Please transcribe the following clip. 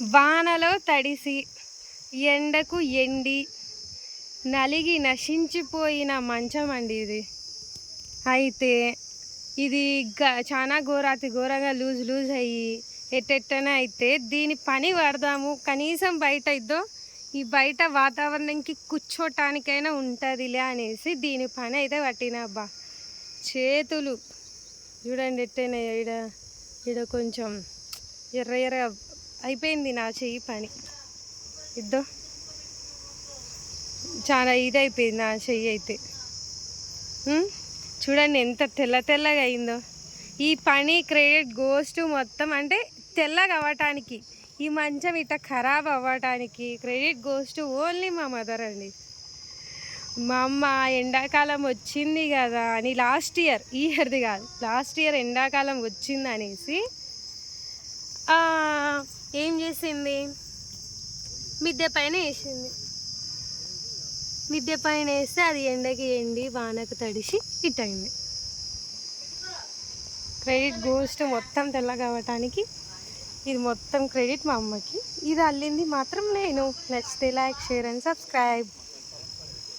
వానలో తడిసి ఎండకు ఎండి నలిగి నశించిపోయిన మంచం అండి ఇది. అయితే ఇది గ చాలా ఘోరాతి ఘోరంగా లూజ్ లూజ్ అయ్యి ఎట్టెట్టనే అయితే దీని పని పడదాము కనీసం బయట ఇద్దో ఈ బయట వాతావరణంకి కూర్చోటానికైనా ఉంటుందిలే అనేసి దీని పని అయితే పట్టిన అబ్బా. చేతులు చూడండి ఎట్టైనా ఈడ. ఈడ కొంచెం ఎర్ర ఎర్ర అయిపోయింది నా చెయ్యి పని. ఇద్దో. చాలా ఇదైపోయింది నా చెయ్యి అయితే. చూడండి ఎంత తెల్ల తెల్లగా అయిందో. ఈ పని క్రెడిట్ గోస్ట్ మొత్తం అంటే తెల్లగా అవ్వటానికి ఈ మంచం ఇట్లా ఖరాబ్ అవ్వటానికి క్రెడిట్ గోస్ట్ ఓన్లీ మా మదర్ అండి. మా అమ్మ ఎండాకాలం వచ్చింది కదా అని లాస్ట్ ఇయర్ ఈ ఇయర్ది కాదు లాస్ట్ ఇయర్ ఎండాకాలం వచ్చింది అనేసి ఏం చేసింది? మిద్దె పైన వేసింది. మిద్దె పైన వేస్తే అది ఎండకి ఎండి వానకు తడిసి అయింది. క్రెడిట్ గోస్ట్ మొత్తం తెల్లగా అవ్వటానికి ఇది మొత్తం క్రెడిట్ మా అమ్మకి. ఇది అల్లింది మాత్రం నేను. నచ్చితే లైక్ షేర్ అండ్ సబ్స్క్రైబ్.